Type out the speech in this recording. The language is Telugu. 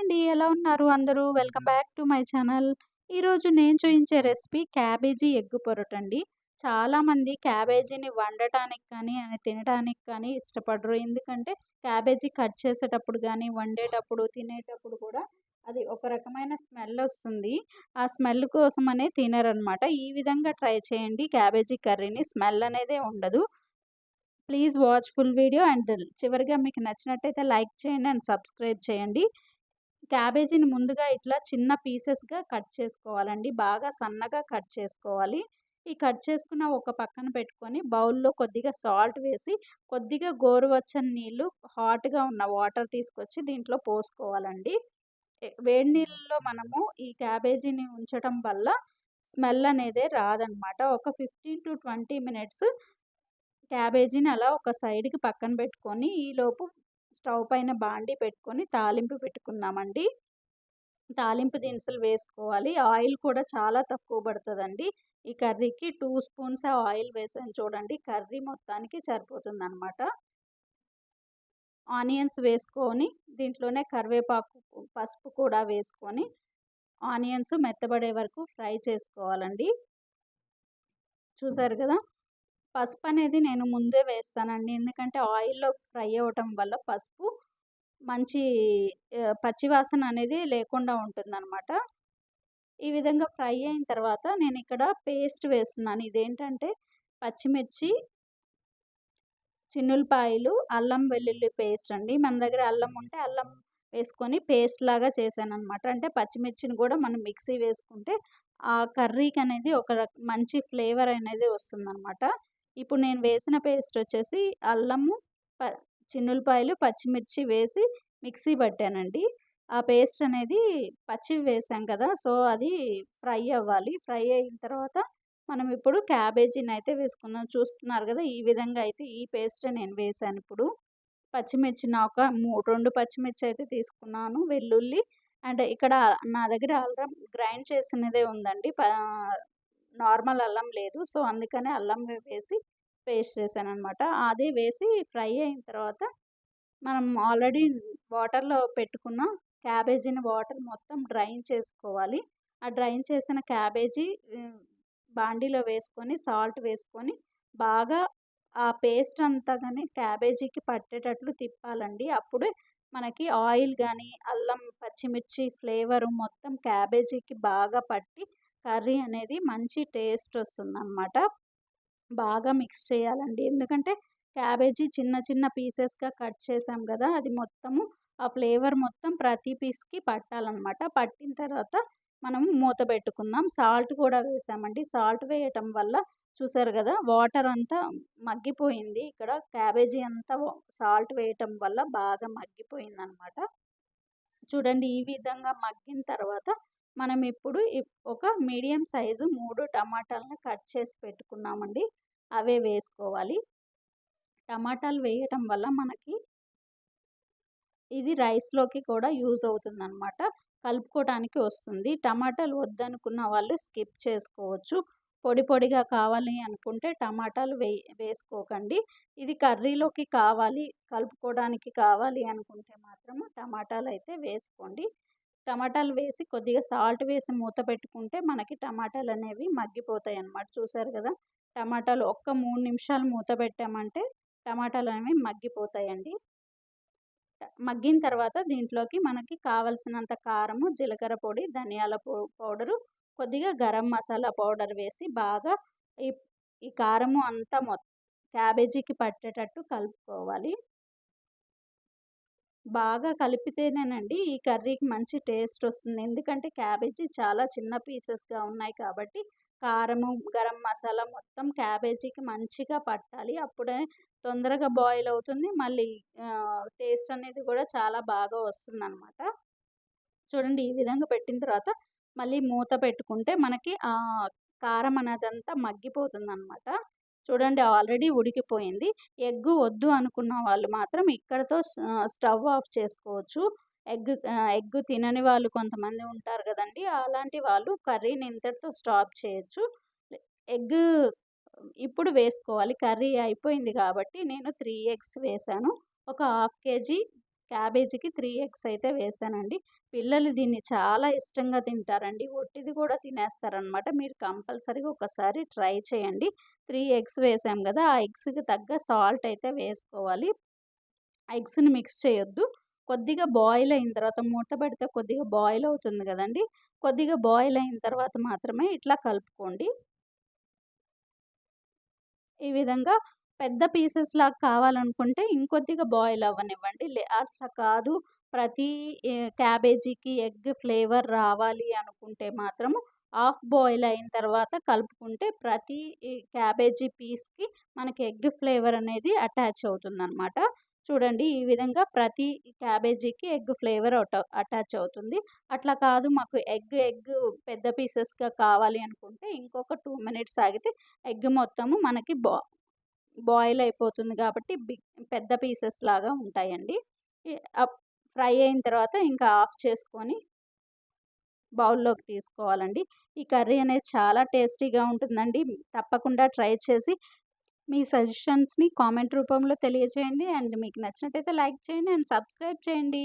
అండి. ఎలా ఉన్నారు అందరూ? Welcome back to my channel. ఈరోజు నేను చూయించే రెసిపీ క్యాబేజీ ఎగ్ పొరటండి. చాలామంది క్యాబేజీని వండటానికి కానీ, అని తినడానికి కానీ ఇష్టపడరు. ఎందుకంటే క్యాబేజీ కట్ చేసేటప్పుడు గానీ, వండేటప్పుడు, తినేటప్పుడు కూడా అది ఒక రకమైన స్మెల్ వస్తుంది. ఆ స్మెల్ కోసమనే తినరనమాట. ఈ విధంగా ట్రై చేయండి క్యాబేజీ కర్రీని. స్మెల్ అనేదే ఉండదు. Please watch full video and చివరిగా మీకు నచ్చినట్టయితే లైక్ చేయండి అండ్ సబ్స్క్రైబ్ చేయండి. క్యాబేజీని ముందుగా ఇట్లా చిన్న పీసెస్‌గా కట్ చేసుకోవాలండి. బాగా సన్నగా కట్ చేసుకోవాలి. ఈ కట్ చేసుకున్న ఒక పక్కన పెట్టుకొని బౌల్‌లో కొద్దిగా సాల్ట్ వేసి, కొద్దిగా గోరువచ్చని నీళ్ళు హాట్‌గా ఉన్న వాటర్ తీసుకొచ్చి దీంట్లో పోసుకోవాలండి. వేడి నీళ్ళలో మనము ఈ క్యాబేజీని ఉంచటం వల్ల స్మెల్ అనేది రాదనమాట. ఒక 15-20 మినిట్స్ క్యాబేజీని అలా ఒక సైడ్‌కి పక్కన పెట్టుకొని, ఈలోపు స్టవ్ పైన బాండీ పెట్టుకొని తాలింపు పెట్టుకుందామండి. తాలింపు దినుసులు వేసుకోవాలి. ఆయిల్ కూడా చాలా తక్కువ పడుతుందండి ఈ కర్రీకి టూ స్పూన్స్ ఆయిల్ వేసాను చూడండి. కర్రీ మొత్తానికి సరిపోతుంది అనమాట ఆనియన్స్ వేసుకొని దీంట్లోనే కరివేపాకు, పసుపు కూడా వేసుకొని ఆనియన్స్ మెత్తబడే వరకు ఫ్రై చేసుకోవాలండి. చూసారు కదా! పసుపు అనేది నేను ముందే వేస్తానండి. ఎందుకంటే ఆయిల్‌లో ఫ్రై అవ్వటం వల్ల పసుపు మంచి పచ్చివాసన అనేది లేకుండా ఉంటుందన్నమాట ఈ విధంగా ఫ్రై అయిన తర్వాత నేను ఇక్కడ పేస్ట్ వేస్తున్నాను. ఇదేంటంటే పచ్చిమిర్చి చిన్నులపాయలు అల్లం వెల్లుల్లి పేస్ట్ అండి. మన దగ్గర అల్లం ఉంటే అల్లం వేసుకొని పేస్ట్ లాగా చేశాననమాట. అంటే పచ్చిమిర్చిని కూడా మనం మిక్సీ వేసుకుంటే ఆ కర్రీకి అనేది ఒక రక మంచి ఫ్లేవర్ అనేది వస్తుందనమాట. ఇప్పుడు నేను వేసిన పేస్ట్ వచ్చేసి అల్లము, ప చిన్నుల్లిపాయలు, పచ్చిమిర్చి వేసి మిక్సీ పట్టానండి. ఆ పేస్ట్ అనేది పచ్చివి వేసాం కదా! సో, అది ఫ్రై అవ్వాలి. ఫ్రై అయిన తర్వాత మనం ఇప్పుడు క్యాబేజీని అయితే వేసుకుందాం. చూస్తున్నారు కదా! ఈ విధంగా అయితే ఈ పేస్ట్ నేను వేసాను ఇప్పుడు పచ్చిమిర్చి నా ఒక మూడు రెండు పచ్చిమిర్చి అయితే తీసుకున్నాను. వెల్లుల్లి అండ్ ఇక్కడ నా దగ్గర ఆల్రెడీ గ్రైండ్ చేసినదే ఉందండి. నార్మల్ అల్లం లేదు. సో, అందుకనే అల్లం వేసి పేస్ట్ చేశాను అనమాట అది వేసి ఫ్రై అయిన తర్వాత మనం ఆల్రెడీ వాటర్‌లో పెట్టుకున్న క్యాబేజీని వాటర్ మొత్తం డ్రైన్ చేసుకోవాలి. ఆ డ్రైన్ చేసిన క్యాబేజీ బాండీలో వేసుకొని సాల్ట్ వేసుకొని బాగా ఆ పేస్ట్ అంతా కానీ క్యాబేజీకి పట్టేటట్లు తిప్పాలండి. అప్పుడే మనకి ఆయిల్ కానీ అల్లం, పచ్చిమిర్చి ఫ్లేవరు మొత్తం క్యాబేజీకి బాగా పట్టి కర్రీ అనేది మంచి టేస్ట్ వస్తుందన్నమాట బాగా మిక్స్ చేయాలండి. ఎందుకంటే క్యాబేజీ చిన్న చిన్న పీసెస్‌గా కట్ చేసాం కదా! అది మొత్తము ఆ ఫ్లేవర్ మొత్తం ప్రతి పీస్‌కి పట్టాలన్నమాట పట్టిన తర్వాత మనం మూత పెట్టుకుందాం. సాల్ట్ కూడా వేసామండి. సాల్ట్ వేయటం వల్ల చూసారు కదా! వాటర్ అంతా మగ్గిపోయింది. ఇక్కడ క్యాబేజీ అంతా సాల్ట్ వేయటం వల్ల బాగా మగ్గిపోయిందనమాట. చూడండి ఈ విధంగా మగ్గిన తర్వాత మనం ఇప్పుడు ఇప్ ఒక మీడియం సైజు మూడు టమాటాలను కట్ చేసి పెట్టుకున్నామండి. అవే వేసుకోవాలి. టమాటాలు వేయటం వల్ల మనకి ఇది రైస్‌లోకి కూడా యూజ్ అవుతుందనమాట. కలుపుకోవటానికి వస్తుంది. టమాటాలు వద్దనుకున్న వాళ్ళు స్కిప్ చేసుకోవచ్చు. పొడి పొడిగా కావాలి అనుకుంటే టమాటాలు వే వేసుకోకండి. ఇది కర్రీలోకి కావాలి, కలుపుకోవడానికి కావాలి అనుకుంటే మాత్రం అయితే వేసుకోండి. టమాటాలు వేసి కొద్దిగా సాల్ట్ వేసి మూత పెట్టుకుంటే మనకి టమాటాలు అనేవి మగ్గిపోతాయి అన్నమాట చూసారు కదా! టమాటాలు ఒక్క మూడు నిమిషాలు మూత పెట్టామంటే టమాటాలు అనేవి మగ్గిపోతాయండి. మగ్గిన తర్వాత దీంట్లోకి మనకి కావలసినంత కారము, జీలకర్ర పొడి, ధనియాల పౌడరు, కొద్దిగా గరం మసాలా పౌడర్ వేసి బాగా ఈ ఈ కారము అంతా మొ క్యాబేజీకి పట్టేటట్టు కలుపుకోవాలి. బాగా కలిపితేనేనండి ఈ కర్రీకి మంచి టేస్ట్ వస్తుంది. ఎందుకంటే క్యాబేజీ చాలా చిన్న పీసెస్‌గా ఉన్నాయి కాబట్టి కారము, గరం మసాలా మొత్తం క్యాబేజీకి మంచిగా పట్టాలి. అప్పుడే తొందరగా బాయిల్ అవుతుంది. మళ్ళీ టేస్ట్ అనేది కూడా చాలా బాగా వస్తుందనమాట. చూడండి ఈ విధంగా పెట్టిన తర్వాత మళ్ళీ మూత పెట్టుకుంటే మనకి కారం అనేది అంతా మగ్గిపోతుంది మగ్గిపోతుందనమాట. చూడండి ఆల్రెడీ ఉడికిపోయింది. ఎగ్ వద్దు అనుకున్న వాళ్ళు మాత్రం ఇక్కడతో స్టవ్ ఆఫ్ చేసుకోవచ్చు. ఎగ్ ఎగ్ తినని వాళ్ళు కొంతమంది ఉంటారు కదండీ! అలాంటి వాళ్ళు కర్రీని ఇంతటితో స్టాప్ చేయొచ్చు. ఎగ్ ఇప్పుడు వేసుకోవాలి. కర్రీ అయిపోయింది కాబట్టి నేను త్రీ ఎగ్స్ వేసాను. ఒక హాఫ్ కేజీ క్యాబేజీకి త్రీ ఎగ్స్ అయితే వేసానండి. పిల్లలు దీన్ని చాలా ఇష్టంగా తింటారండి. ఒట్టిది కూడా తినేస్తారనమాట. మీరు కంపల్సరీగా ఒకసారి ట్రై చేయండి. త్రీ ఎగ్స్ వేసాం కదా ఆ ఎగ్స్కి తగ్గ సాల్ట్ అయితే వేసుకోవాలి. ఎగ్స్ని మిక్స్ చేయొద్దు. కొద్దిగా బాయిల్ అయిన తర్వాత మూత పెడితే కొద్దిగా బాయిల్ అవుతుంది కదండి. కొద్దిగా బాయిల్ అయిన తర్వాత మాత్రమే ఇట్లా కలుపుకోండి. ఈ విధంగా పెద్ద పీసెస్ లాగా కావాలనుకుంటే ఇంకొద్దిగా బాయిల్ అవ్వనివ్వండి. లే అట్లా కాదు. ప్రతి క్యాబేజీకి ఎగ్ ఫ్లేవర్ రావాలి అనుకుంటే మాత్రము హాఫ్ బాయిల్ అయిన తర్వాత కలుపుకుంటే ప్రతి క్యాబేజీ పీస్కి మనకి ఎగ్ ఫ్లేవర్ అనేది అటాచ్ అవుతుందన్నమాట. చూడండి ఈ విధంగా ప్రతి క్యాబేజీకి ఎగ్ ఫ్లేవర్ అటాచ్ అవుతుంది. అట్లా కాదు మాకు ఎగ్ ఎగ్ పెద్ద పీసెస్గా కావాలి అనుకుంటే ఇంకొక టూ మినిట్స్ ఆగితే ఎగ్ మొత్తము మనకి బా బాయిల్ అయిపోతుంది కాబట్టి బిగ్ పెద్ద పీసెస్ లాగా ఉంటాయండి. ఫ్రై అయిన తర్వాత ఇంకా ఆఫ్ చేసుకొని బౌల్లోకి తీసుకోవాలండి. ఈ కర్రీ అనేది చాలా టేస్టీగా ఉంటుందండి. తప్పకుండా ట్రై చేసి మీ సజెషన్స్ని కామెంట్ రూపంలో తెలియజేయండి. అండ్ మీకు నచ్చినట్టయితే లైక్ చేయండి అండ్ సబ్స్క్రైబ్ చేయండి.